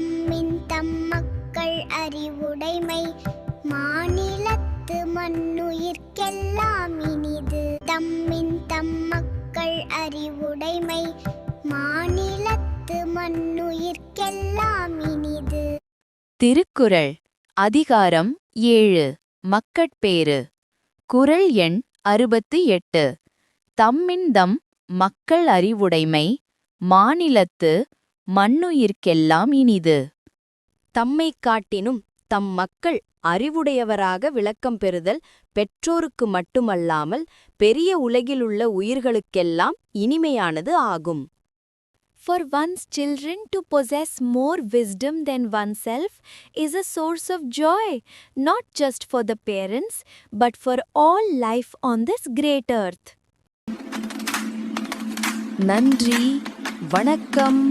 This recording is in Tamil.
தம்மின் தம் மக்கள் அறிவுடைமை. மாநிலத்து மண்ணுயிர்க்கெல்லாம் இனிது தம்மின் தம் மக்கள் அறிவுடைமை. மாநிலத்து மண்ணுயிர்க்கெல்லாம் இனிது திருக்குறள் அதிகாரம் ஏழு மக்கட்பேறு. குறள் எண் அறுபத்து எட்டு. தம்மின்தம் மக்கள் அறிவுடைமை. மாநிலத்து மண்ணுயிர்க்கெல்லாம் இனிது தம்மைக் காட்டினும் தம் மக்கள் அறிவுடையவராக விளக்கம் பெறுதல் பெற்றோருக்கு மட்டுமல்லாமல் பெரிய உலகிலுள்ள உயிர்களுக்கெல்லாம் இனிமையானது ஆகும் For one's children to possess more wisdom than oneself is a source of joy, not just for the parents, but for all life on this great earth. நன்றி வணக்கம்